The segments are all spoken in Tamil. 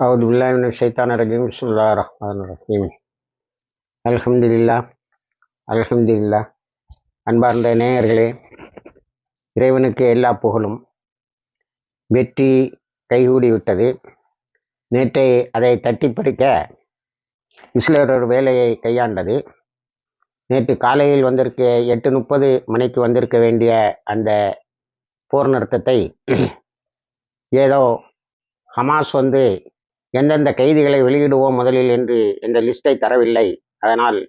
أعوذ بالله من الشيطان الرجيم بسم الله الرحمن الرحيم الحمد لله الحمد لله அன்பார்ந்த நேயர்களே இறைவனுக்கு எல்லா புகழும் வெற்றி கைகூடி விட்டது நேற்றை அதை தட்டி படிக்க இஸ்லேர் ஒரு வேலையை கையாண்டது நேற்று காலையில் வந்திருக்க எட்டு முப்பது மணிக்கு வந்திருக்க வேண்டிய அந்த போர் நிறுத்தத்தை ஏதோ ஹமாஸ் வந்து எந்தெந்த கைதிகளை வெளியிடுவோம் முதலில் என்று இந்த லிஸ்ட்டை தரவில்லை. அதனால்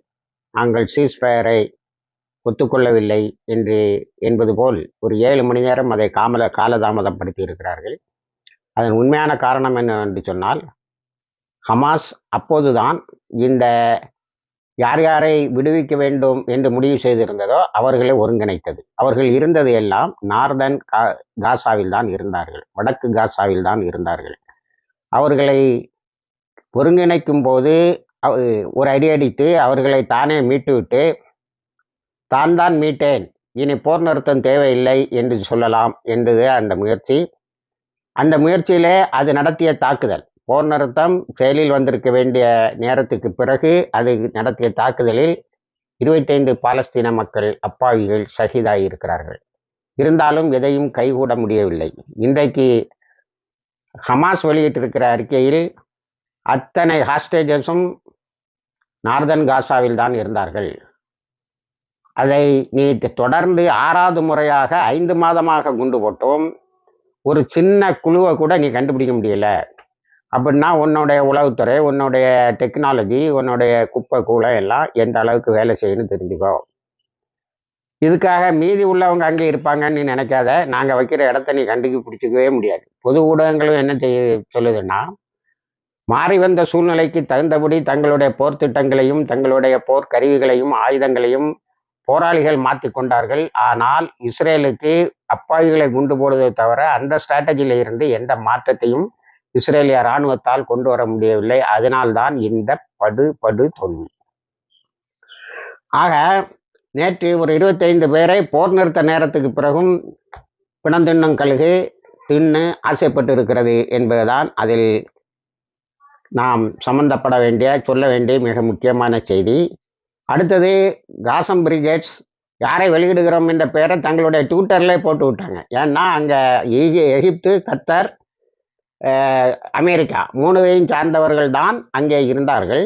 நாங்கள் சீஸ்ஃபயரை ஒத்துக்கொள்ளவில்லை என்று என்பது போல் ஒரு ஏழு மணி நேரம் அதை காமல காலதாமதப்படுத்தி இருக்கிறார்கள் அதன் உண்மையான காரணம் என்னவென்று சொன்னால் ஹமாஸ் அப்போதுதான் இந்த யார் யாரை விடுவிக்க வேண்டும் என்று முடிவு செய்திருந்ததோ அவர்களை ஒருங்கிணைத்தது. அவர்கள் இருந்தது எல்லாம் நார்தன் கா காசாவில் தான் இருந்தார்கள். வடக்கு காசாவில் தான் இருந்தார்கள். அவர்களை ஒருங்கிணைக்கும் போது ஒரு அடி அடித்து அவர்களை தானே மீட்டுவிட்டு தான் தான் மீட்டேன் இனி போர் நிறுத்தம் தேவையில்லை என்று சொல்லலாம் என்றது அந்த முயற்சி. அந்த முயற்சியிலே அது நடத்திய தாக்குதல். போர் நிறுத்தம் செயலில் வந்திருக்க வேண்டிய நேரத்துக்கு பிறகு அது நடத்திய தாக்குதலில் இருபத்தைந்து பாலஸ்தீன மக்கள் அப்பாவிகள் ஷஹீதாகி இருக்கிறார்கள் இருந்தாலும் எதையும் கைகூட முடியவில்லை. இன்றைக்கு ஹமாஸ் வெளியிட்டிருக்கிற அறிக்கையில் அத்தனை ஹாஸ்டேஜஸும் நார்தன் காசாவில் தான் இருந்தார்கள். அதை நீ தொடர்ந்து ஆறாவது முறையாக ஐந்து மாதமாக குண்டு போட்டோம். ஒரு சின்ன குழுவை கூட நீ கண்டுபிடிக்க முடியல. அப்படின்னா உன்னுடைய உளவுத்துறை உன்னுடைய டெக்னாலஜி உன்னுடைய குப்பை கூலை எல்லாம் எந்த அளவுக்கு வேலை செய்யணும்னு தெரிஞ்சுக்கோ. இதுக்காக மீதி உள்ளவங்க அங்கே இருப்பாங்கன்னு நீ நினைக்காத. நாங்கள் வைக்கிற இடத்த நீ கண்டுக்கு பிடிச்சிக்கவே முடியாது. பொது ஊடகங்களும் என்ன செய்ய சொல்லுதுன்னா மாறி வந்த சூழ்நிலைக்கு தகுந்தபடி தங்களுடைய போர் திட்டங்களையும் தங்களுடைய போர் கருவிகளையும் ஆயுதங்களையும் போராளிகள் மாற்றி கொண்டார்கள். ஆனால் இஸ்ரேலுக்கு அப்பாவிகளை குண்டு போடுவதை தவிர அந்த ஸ்ட்ராட்டஜியில இருந்து எந்த மாற்றத்தையும் இஸ்ரேலிய இராணுவத்தால் கொண்டு வர முடியவில்லை. அதனால்தான் இந்த படு படு தோல்வி ஆக நேற்று ஒரு இருபத்தைந்து பேரை போர் நிறுத்த நேரத்துக்கு பிறகும் பிணந்தின்னும் கழுகு தின்னு ஆசைப்பட்டு இருக்கிறது என்பதுதான் அதில் நாம் சம்பந்தப்பட வேண்டிய சொல்ல வேண்டிய மிக முக்கியமான செய்தி. அடுத்தது காசம் பிரிகேட்ஸ் யாரை வெளியிடுகிறோம் என்ற பெயரை தங்களுடைய ட்விட்டர்லேயே போட்டு விட்டாங்க. ஏன்னா அங்கே எகிப்து கத்தர் அமெரிக்கா மூணுவையும் சார்ந்தவர்கள் தான் அங்கே இருந்தார்கள்.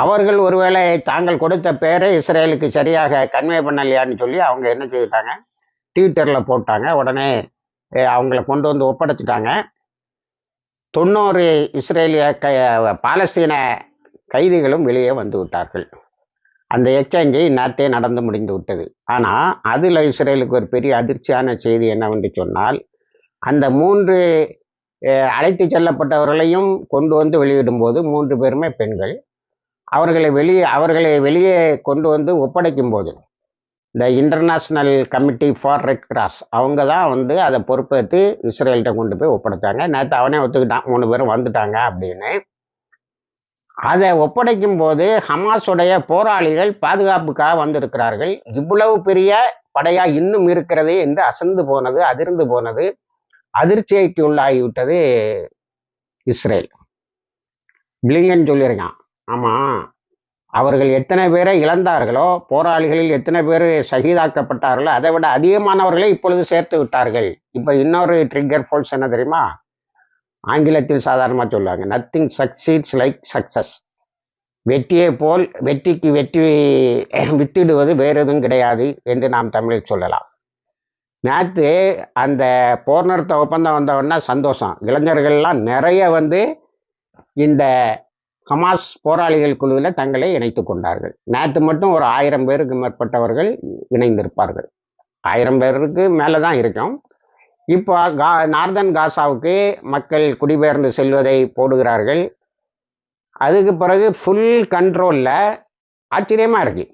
அவர்கள் ஒருவேளை தாங்கள் கொடுத்த பேரை இஸ்ரேலுக்கு சரியாக கன்வே பண்ணலையான்னு சொல்லி அவங்க என்ன செய்துட்டாங்க? ட்விட்டரில் போட்டாங்க. உடனே அவங்கள கொண்டு வந்து ஒப்படைச்சிட்டாங்க. தொண்ணூறு இஸ்ரேலிய க பாலஸ்தீன கைதிகளும் வெளியே வந்து விட்டார்கள். அந்த எக்ஸ்சேஞ்சு நேற்றே நடந்து முடிந்து விட்டது. ஆனால் அதில் இஸ்ரேலுக்கு ஒரு பெரிய அதிர்ச்சியான செய்தி என்னவென்று சொன்னால் அந்த மூன்று அழைத்து செல்லப்பட்டவர்களையும் கொண்டு வந்து வெளியிடும்போது மூன்று பேருமே பெண்கள் அவர்களை வெளியே அவர்களை வெளியே கொண்டு வந்து ஒப்படைக்கும் போது இந்த international committee for red cross அவங்க தான் வந்து அதை பொறுப்பேற்று இஸ்ரேல்கிட்ட கொண்டு போய் ஒப்படைத்தாங்க நேற்று அவனே ஒத்துக்கிட்டான். மூணு பேரும் வந்துட்டாங்க அப்படின்னு. அதை ஒப்படைக்கும் போது ஹமாஸுடைய போராளிகள் பாதுகாப்புக்காக வந்திருக்கிறார்கள். இவ்வளவு பெரிய படையா இன்னும் இருக்கிறது என்று அசந்து போனது அதிர்ந்து போனது அதிர்ச்சியைக்கு உள்ளாகிவிட்டது இஸ்ரேல். பிளிங்கன் சொல்லியிருக்கான். ஆமாம் அவர்கள் எத்தனை பேரை இழந்தார்களோ போராளிகளில் எத்தனை பேர் சகிதாக்கப்பட்டார்களோ அதை விட அதிகமானவர்களை இப்பொழுது சேர்த்து விட்டார்கள். இப்போ இன்னொரு ட்ரிக்கர் ஃபோல்ஸ் என்ன தெரியுமா? ஆங்கிலத்தில் சாதாரணமாக சொல்லுவாங்க நத்திங் சக்சீட்ஸ் லைக் சக்சஸ் வெற்றியை போல் வெற்றிக்கு வெற்றி வித்திடுவது வேறு எதுவும் கிடையாது என்று நாம் தமிழில் சொல்லலாம். நேற்று அந்த போர் நிறுத்த ஒப்பந்தம் வந்தவொடனே சந்தோஷம். இளைஞர்கள்லாம் நிறைய வந்து இந்த ஹமாஸ் போராளிகள் குழுவில் தங்களை இணைத்து கொண்டார்கள். நேற்று மட்டும் ஒரு ஆயிரம் பேருக்கு மேற்பட்டவர்கள் இணைந்திருப்பார்கள். ஆயிரம் பேருக்கு மேலே தான் இருக்கும். இப்போ கா நார்தன் காசாவுக்கு மக்கள் குடிபெயர்ந்து செல்வதை போடுகிறார்கள். அதுக்கு பிறகு ஃபுல் கண்ட்ரோலில் ஆச்சரியமாக இருக்கு.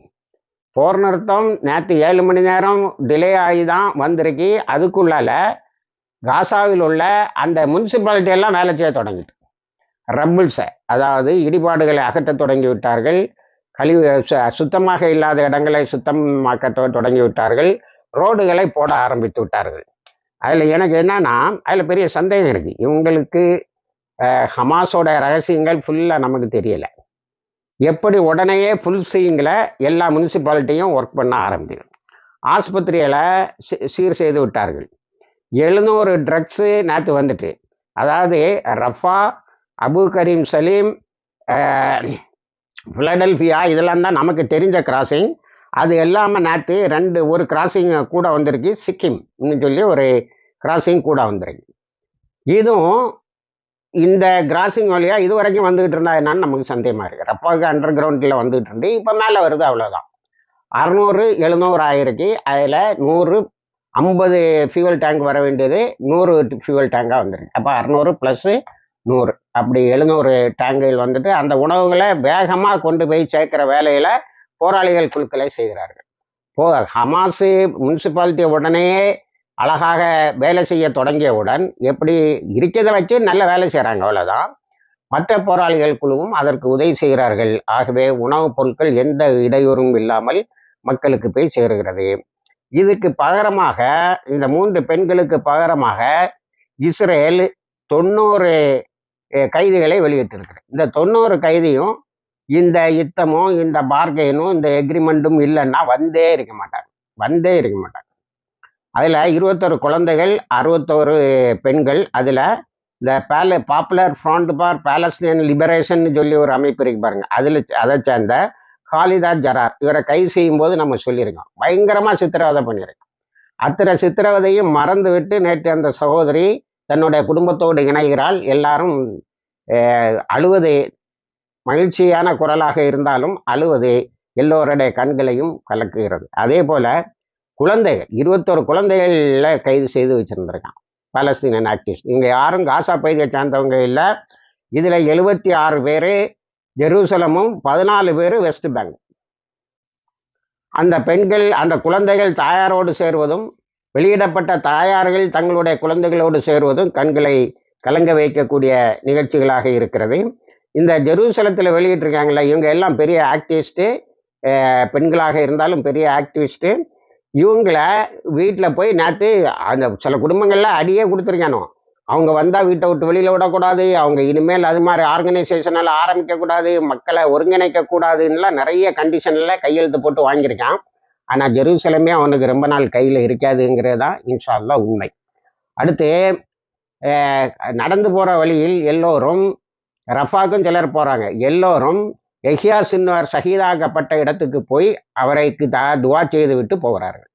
போர் நிறுத்தம் நேற்று ஏழு மணி நேரம் டிலே ஆகி தான் வந்திருக்கு. அதுக்குள்ளால காசாவில் உள்ள அந்த முனிசிபாலிட்டி எல்லாம் வேலை செய்ய தொடங்கிட்டு ரப்பிள்ஸை அதாவது இடிபாடுகளை அகற்றத் தொடங்கி விட்டார்கள் கழிவு சுத்தமாக இல்லாத இடங்களை சுத்தமாக்க தொடங்கி விட்டார்கள் ரோடுகளை போட ஆரம்பித்து விட்டார்கள். அதில் எனக்கு என்னன்னா அதில் பெரிய சந்தேகம் இருக்குது இவங்களுக்கு ஹமாஸோட ரகசியங்கள் ஃபுல்லாக நமக்கு தெரியலை. எப்படி உடனேயே ஃபுல் சீங்கில் எல்லா முனிசிபாலிட்டியும் ஒர்க் பண்ண ஆரம்பிக்கும். ஆஸ்பத்திரியில் சீ- சீர் செய்து விட்டார்கள். எழுநூறு ட்ரக்ஸு நேற்று வந்துட்டு அதாவது Rafah Abu Karim Salim Philadelphia இதெல்லாம் தான் நமக்கு தெரிஞ்ச கிராசிங் அது எல்லாமே நேற்று ரெண்டு ஒரு கிராசிங் கூட வந்திருக்கு சிக்கிம் இன்னும் சொல்லி ஒரு கிராசிங் கூட வந்திருக்கு. இதுவும் இந்த கிராசிங் வழியா இது வரைக்கும் வந்துகிட்டு இருந்தா என்னன்னு நமக்கு சந்தேகமாக இருக்குது ரப்பாவுக்கு அண்டர் கிரவுண்டில் வந்துகிட்டு இருந்து இப்போ மேலே வருது அவ்வளோதான் அறநூறு எழுநூறு ஆயிருக்கு. அதில் நூறு ஐம்பது ஃபியூவல் டேங்க் வர வேண்டியது நூறு ஃபியூவல் டேங்காக வந்துருக்கு. அப்போ அறநூறு ப்ளஸ்ஸு நூறு. அப்படி எழுநூறு டேங்கில் வந்துட்டு அந்த உணவுகளை வேகமாக கொண்டு போய் சேர்க்கிற வேலையில் போராளிகள் குழுக்களை செய்கிறார்கள். போ ஹமாஸு முனிசிபாலிட்டி உடனேயே அழகாக வேலை செய்ய தொடங்கியவுடன் எப்படி இருக்கிறத வச்சு நல்ல வேலை செய்கிறாங்க அவ்வளோதான் மற்ற போராளிகள் குழுவும் அதற்கு உதவி செய்கிறார்கள். ஆகவே உணவுப் பொருட்கள் எந்த இடையூறும் இல்லாமல் மக்களுக்கு போய் சேருகிறது. இதுக்கு பகரமாக இந்த மூன்று பெண்களுக்கு பகரமாக இஸ்ரேல் தொண்ணூறு கைதிகளை வெளியிட்டிருக்கிறேன் இந்த தொண்ணூறு கைதியும் இந்த யுத்தமும் இந்த பார்கெயினும் இந்த எக்ரிமெண்ட்டும் இல்லைன்னா வந்தே இருக்க மாட்டாங்க. வந்தே இருக்க மாட்டாங்க. அதில் இருபத்தொரு குழந்தைகள் அறுபத்தோரு பெண்கள். அதில் இந்த பேல popular front for Palestine liberation சொல்லி ஒரு அமைப்பு இருக்கு பாருங்க. அதில் அதை சேர்ந்த காலிதா ஜரார் இவரை கைது செய்யும் போது நம்ம சொல்லியிருக்கோம். பயங்கரமாக சித்திரவதை பண்ணியிருக்கோம் அத்தனை சித்திரவதையும் மறந்து விட்டு நேற்று அந்த சகோதரி தன்னுடைய குடும்பத்தோடு இணைகிறாள். எல்லாரும் அழுவது மகிழ்ச்சியான குரலாக இருந்தாலும் அழுவது எல்லோருடைய கண்களையும் கலக்குகிறது. அதே போல குழந்தைகள் இருபத்தொரு குழந்தைகளில் கைது செய்து வச்சிருந்திருக்கான். பாலஸ்தீனன் ஆக்டிவிஸ்ட். இவங்க யாரும் காசா பகுதியை சார்ந்தவங்க இல்லை. இதில் எழுபத்தி ஆறு பேர் ஜெருசலமும் பதினாலு பேர் வெஸ்ட் பேங்க் அந்த பெண்கள் அந்த குழந்தைகள் தாயாரோடு சேருவதும் வெளியிடப்பட்ட தாயார்கள் தங்களுடைய குழந்தைகளோடு சேருவதும் கண்களை கலங்க வைக்கக்கூடிய நிகழ்ச்சிகளாக இருக்கிறது. இந்த ஜெருசலத்தில் வெளியிட்டிருக்காங்களே இவங்க எல்லாம் பெரிய ஆக்டிவிஸ்ட்டு பெண்களாக இருந்தாலும் பெரிய ஆக்டிவிஸ்ட்டு. இவங்கள வீட்டில் போய் நேற்று அந்த சில குடும்பங்களில் அடியே கொடுத்துருக்கானோ. அவங்க வந்தால் வீட்டை விட்டு வெளியில் விடக்கூடாது அவங்க இனிமேல் அது மாதிரி ஆர்கனைசேஷனால் ஆரம்பிக்கக்கூடாது மக்களை ஒருங்கிணைக்கக்கூடாதுன்னெலாம் நிறைய கண்டிஷனில் கையெழுத்து போட்டு வாங்கியிருக்கான். ஆனால் ஜெருசலமே அவனுக்கு ரொம்ப நாள் கையில் இருக்காதுங்கிறது தான் இன்ஷா உண்மை. அடுத்து நடந்து போகிற வழியில் எல்லோரும் ரஃபாக்கும் சிலர் போகிறாங்க எல்லோரும் எஹியா சின்வர் சகிதாக்கப்பட்ட இடத்துக்கு போய் அவரைக்கு த துவா செய்து விட்டு போகிறார்கள்.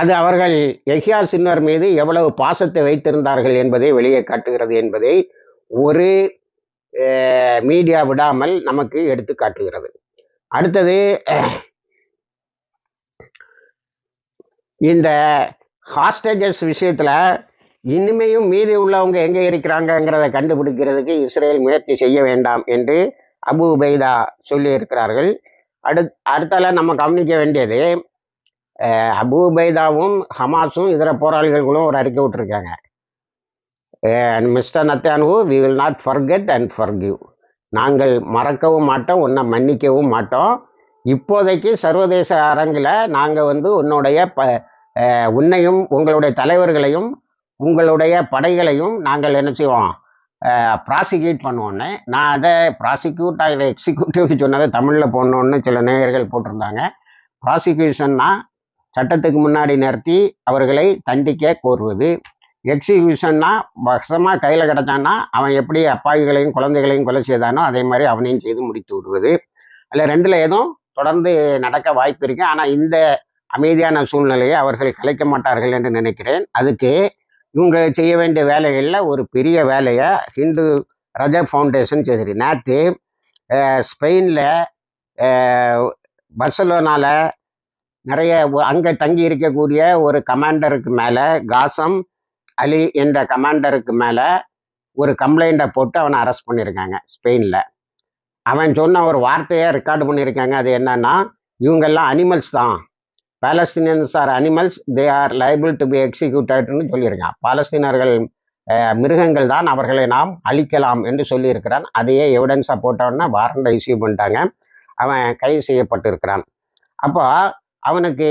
அது அவர்கள் எஹியா சின்வர் மீது எவ்வளவு பாசத்தை வைத்திருந்தார்கள் என்பதை வெளியே காட்டுகிறது என்பதை ஒரு மீடியா விடாமல் நமக்கு எடுத்து காட்டுகிறது. அடுத்தது இந்த ஹாஸ்டேஜஸ் விஷயத்தில் இனிமேயும் மீதி உள்ளவங்க எங்கே இருக்கிறாங்கங்கிறத கண்டுபிடிக்கிறதுக்கு இஸ்ரேல் முயற்சி செய்ய வேண்டாம் என்று அபு உபைதா சொல்லியிருக்கிறார்கள். அடுத் அடுத்தால நம்ம கவனிக்க வேண்டியது அபு உபைதாவும் ஹமாஸும் இதர போராளிகளும் ஒரு அறிக்கை விட்டுருக்காங்க. Mister Netanyahu we will not forget and forgive நாங்கள் மறக்கவும் மாட்டோம் உன்னை மன்னிக்கவும் மாட்டோம். இப்போதைக்கு சர்வதேச அரங்கில் நாங்கள் வந்து உன்னுடைய ப உன்னையும் உங்களுடைய தலைவர்களையும் உங்களுடைய படைகளையும் நாங்கள் என்ன செய்வோம்? ப்ராசிக்யூட் பண்ணுவோன்னு நான் அதை ப்ராசிக்யூட் ஆகிற எக்ஸிக்யூட்டிவ்னு சொன்னதை தமிழில் போடணுன்னு சில நேயர்கள் போட்டிருந்தாங்க. ப்ராசிக்யூஷன்னா சட்டத்துக்கு முன்னாடி நிறுத்தி அவர்களை தண்டிக்க கோருவது. எக்ஸிக்யூஷன்னா வசமாக கையில் கிடச்சான்னா அவன் எப்படி அப்பாவிகளையும் குழந்தைகளையும் கொலை செய்தானோ அதே மாதிரி அவனையும் செய்து முடித்து விடுவது. அதில் ரெண்டில் எதுவும் தொடர்ந்து நடக்க வாய்ப்பு இருக்குது ஆனால் இந்த அமைதியான சூழ்நிலையை அவர்கள் கலைக்க மாட்டார்கள் என்று நினைக்கிறேன். அதுக்கு இவங்க செய்ய வேண்டிய வேலைகளில் ஒரு பெரிய வேலையை ஹிந்து ரஜ ஃபவுண்டேஷன் செய்திருக்கு நேற்று ஸ்பெயினில் பர்சலோனாவில் நிறைய அங்கே தங்கி இருக்கக்கூடிய ஒரு கமாண்டருக்கு மேலே காசம் அலி என்ற கமாண்டருக்கு மேலே ஒரு கம்ப்ளைண்ட்டை போட்டு அவனை அரெஸ்ட் பண்ணியிருக்காங்க ஸ்பெயினில். அவன் சொன்ன ஒரு வார்த்தையை ரெக்கார்டு பண்ணியிருக்காங்க அது என்னன்னா இவங்கெல்லாம் அனிமல்ஸ் தான். Palestinians are animals they are liable to be எக்ஸிக்யூட்டட்னு சொல்லியிருக்கான் பாலஸ்தீனர்கள் மிருகங்கள் தான் அவர்களை நாம் அழிக்கலாம் என்று சொல்லியிருக்கிறான். அதையே எவிடன்ஸாக போட்டவொடனே வாரண்டை இஷ்யூ பண்ணிட்டாங்க. அவன் கைது செய்யப்பட்டிருக்கிறான். அப்போ அவனுக்கு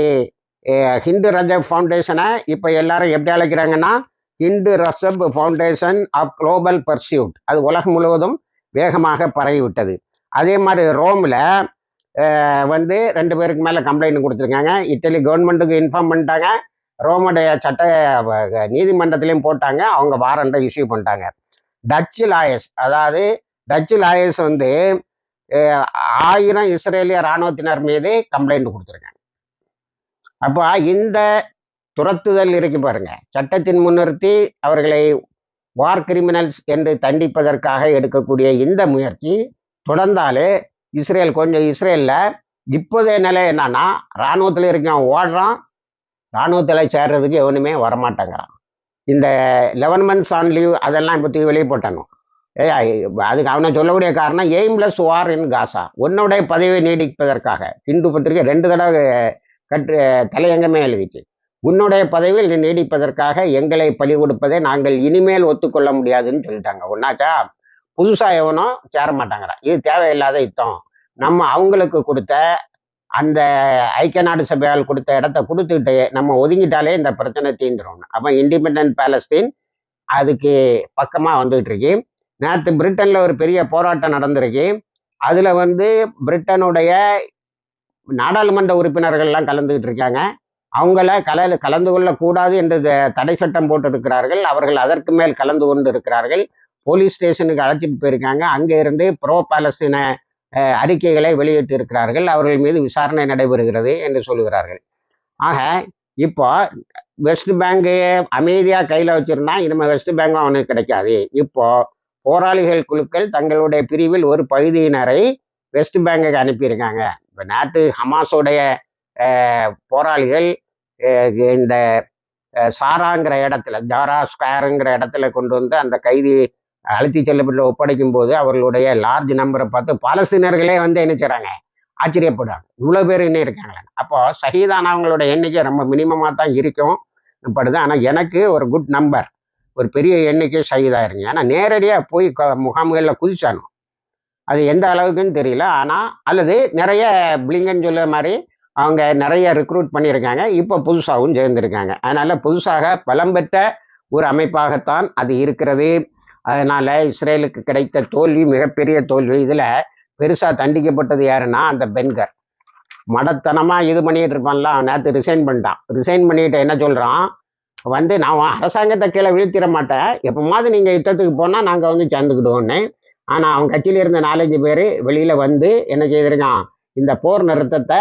ஹிந்து ரஜப் ஃபவுண்டேஷனை இப்போ எல்லாரும் எப்படி அழைக்கிறாங்கன்னா Hind Rajab foundation of global pursuit அது உலகம் முழுவதும் வேகமாக பரவிவிட்டது. அதே மாதிரி ரோமில் வந்து ரெண்டு பேருக்கு மேலே கம்ப்ளைண்ட் கொடுத்துருக்காங்க. இட்டலி கவர்மெண்ட்டுக்கு இன்ஃபார்ம் பண்ணிட்டாங்க. ரோமுடைய சட்ட நீதிமன்றத்திலையும் போட்டாங்க. அவங்க வாரண்டை இஷ்யூ பண்ணிட்டாங்க. டச்சு லாயர்ஸ் அதாவது டச்சு லாயர்ஸ் வந்து ஆயிரம் இஸ்ரேலிய இராணுவத்தினர் மீது கம்ப்ளைண்ட் கொடுத்துருக்காங்க. அப்போ இந்த துரத்துதல் இருக்கு பாருங்க. சட்டத்தின் முன்னிறுத்தி அவர்களை வார் கிரிமினல்ஸ் என்று தண்டிப்பதற்காக எடுக்கக்கூடிய இந்த முயற்சி தொடர்ந்தாலே இஸ்ரேல் கொஞ்சம் இஸ்ரேலில் இப்போதைய நிலை என்னன்னா இராணுவத்தில் இருக்கவன் ஓடுறான். இராணுவத்தில் சேர்றதுக்கு எவனுமே வரமாட்டேங்கிறான். இந்த லெவன் மந்த்ஸ் ஆன் லீவ் அதெல்லாம் பற்றி வெளியே போட்டாங்க ஏய் அதுக்கு அவனை சொல்லக்கூடிய காரணம் எய்ம்லெஸ் வார் இன் காசா உன்னுடைய பதவியை நீடிப்பதற்காக. இந்து பத்திரிகை ரெண்டு தடவை கற்று தலையங்கமே எழுதிச்சு. உன்னுடைய பதவியில் நீ நீடிப்பதற்காக எங்களை பலி கொடுப்பதை நாங்கள் இனிமேல் ஒத்துக்கொள்ள முடியாதுன்னு சொல்லிட்டாங்க. ஒன்னாக்கா புதுசா எவனும் சேர மாட்டாங்கிறான் இது தேவையில்லாத யுத்தம். நம்ம அவங்களுக்கு கொடுத்த அந்த ஐக்கிய நாடு சபையால் கொடுத்த இடத்த கொடுத்துக்கிட்டே நம்ம ஒதுங்கிட்டாலே இந்த பிரச்சனை தீந்துரும் அப்போ இண்டிபெண்ட் பேலஸ்தீன் அதுக்கு பக்கமாக வந்துகிட்டு இருக்கு. நேற்று பிரிட்டன்ல ஒரு பெரிய போராட்டம் நடந்திருக்கு. அதுல வந்து பிரிட்டனுடைய நாடாளுமன்ற உறுப்பினர்கள்லாம் கலந்துகிட்டு இருக்காங்க. அவங்கள கல கலந்து கொள்ளக்கூடாது என்று தடை சட்டம் போட்டிருக்கிறார்கள். அவர்கள் அதற்கு மேல் கலந்து கொண்டு இருக்கிறார்கள். போலீஸ் ஸ்டேஷனுக்கு அழைச்சிட்டு போயிருக்காங்க. அங்கே இருந்து ப்ரோ பாலஸ்தீன அறிக்கைகளை வெளியிட்டு இருக்கிறார்கள் அவர்கள் மீது விசாரணை நடைபெறுகிறது என்று சொல்லுகிறார்கள் ஆக இப்போ வெஸ்ட் பேங்கு அமைதியாக கையில் வச்சிருந்தா இனிமேல் வெஸ்ட் பேங்கும் அவனுக்கு கிடைக்காது. இப்போ போராளிகள் குழுக்கள் தங்களுடைய பிரிவில் ஒரு பகுதியினரை வெஸ்ட் பேங்குக்கு அனுப்பியிருக்காங்க. இப்போ நேற்று ஹமாஸோடைய போராளிகள் இந்த சாராங்கிற இடத்துல ஜாரா ஸ்கொயருங்கிற இடத்துல கொண்டு வந்து அந்த கைதி அழைத்து செல்லப்பட்டு ஒப்படைக்கும் போது அவர்களுடைய லார்ஜ் நம்பரை பார்த்து பாலஸ்தீனர்களே வந்து என்ன செய்கிறாங்க ஆச்சரியப்படுவாங்க இவ்வளோ பேர் என்ன இருக்காங்களே அப்போ சகிதானவங்களோட எண்ணிக்கை ரொம்ப மினிமமாக தான் இருக்கும். படுது ஆனால் எனக்கு ஒரு குட் நம்பர் ஒரு பெரிய எண்ணிக்கை ஷஹீதாயிருங்க ஏன்னா நேரடியாக போய் முகாம்களில் குதிச்சானோம். அது எந்த அளவுக்குன்னு தெரியல. ஆனால் அல்லது நிறைய பிளிங்கன்னு சொல்ல மாதிரி அவங்க நிறைய ரெக்ரூட் பண்ணியிருக்காங்க. இப்போ புதுசாகவும் சேர்ந்திருக்காங்க. அதனால் புதுசாக பலம் பெற்ற ஒரு அமைப்பாகத்தான் அது இருக்கிறது. அதனால இஸ்ரேலுக்கு கிடைத்த தோல்வி மிகப்பெரிய தோல்வி. இதில் பெருசாக தண்டிக்கப்பட்டது யாருன்னா அந்த பென்கர். மடத்தனமாக இது பண்ணிட்டு இருப்பான்ல அவன் நேற்று ரிசைன் பண்ணிட்டான். ரிசைன் பண்ணிட்டு என்ன சொல்கிறான் வந்து நான் அரசாங்கத்தை கீழே வீழ்த்திட மாட்டேன். எப்போமாவது நீங்கள் யுத்தத்துக்கு போனால் நாங்கள் வந்து சேர்ந்துக்கிடுவோன்னு ஆனால் அவன் கட்சியில் இருந்த நாலஞ்சு பேர் வெளியில் வந்து என்ன செய்திருக்கான்? இந்த போர் நிறுத்தத்தை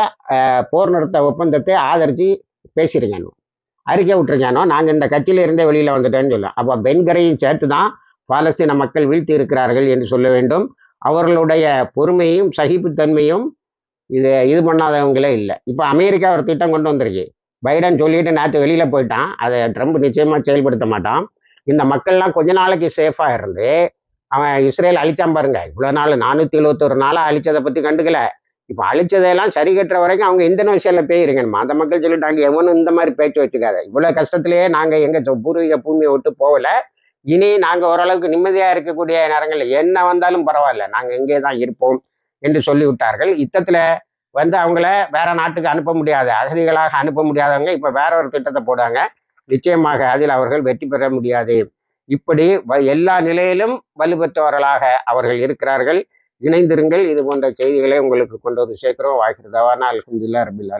போர் நிறுத்த ஒப்பந்தத்தை ஆதரித்து பேசியிருக்கானோ அறிக்கை விட்டுருக்கானோ நாங்கள் இந்த கட்சியில இருந்தே வெளியில் வந்துட்டேன்னு சொல்ல அப்போ பெண்கரையும் சேர்த்து தான் பாலஸ்தீன மக்கள் வீழ்த்தி இருக்கிறார்கள் என்று சொல்ல வேண்டும். அவர்களுடைய பொறுமையும் சகிப்புத்தன்மையும் இது இது பண்ணாதவங்களே இல்லை. இப்போ அமெரிக்கா ஒரு திட்டம் கொண்டு வந்திருக்கு. பைடன் சொல்லிட்டு நேற்று வெளியில் போயிட்டான். அதை ட்ரம்ப் நிச்சயமாக செயல்படுத்த மாட்டான். இந்த மக்கள்லாம் கொஞ்ச நாளைக்கு சேஃபாக இருந்து அவன் இஸ்ரேல் அழிச்சான் பாருங்க. இவ்வளோ நாள் நானூற்றி எழுபத்தொரு நாளாக அழிச்சதை பற்றி கண்டுக்கல. இப்போ அழிச்சதையெல்லாம் சரி கட்டுற வரைக்கும் அவங்க இந்தோனேஷியாவில் போயிருங்கம்மா அந்த மக்கள் சொல்லிட்டாங்க எவனும் இந்த மாதிரி பேச்சு வச்சுக்காத. இவ்வளோ கஷ்டத்திலேயே நாங்கள் எங்கள் பூர்வீக பூமியை விட்டு போகல. இனி நாங்கள் ஓரளவுக்கு நிம்மதியாக இருக்கக்கூடிய நேரங்களில் என்ன வந்தாலும் பரவாயில்ல. நாங்கள் இங்கே தான் இருப்போம் என்று சொல்லிவிட்டார்கள். யுத்தத்தில் வந்து அவங்கள வேற நாட்டுக்கு அனுப்ப முடியாது. அகதிகளாக அனுப்ப முடியாதவங்க இப்போ வேற ஒரு திட்டத்தை போடுவாங்க நிச்சயமாக அதில் அவர்கள் வெற்றி பெற முடியாது. இப்படி வ- எல்லா நிலையிலும் வலுப்பெற்றவர்களாக அவர்கள் இருக்கிறார்கள். இணைந்திருங்கள். இது போன்ற செய்திகளை உங்களுக்கு கொண்டு வந்து சேர்க்கிறோம். வாய்க்கிறதாவான அல்ஹம்துலில்லாஹ் ரபில்லா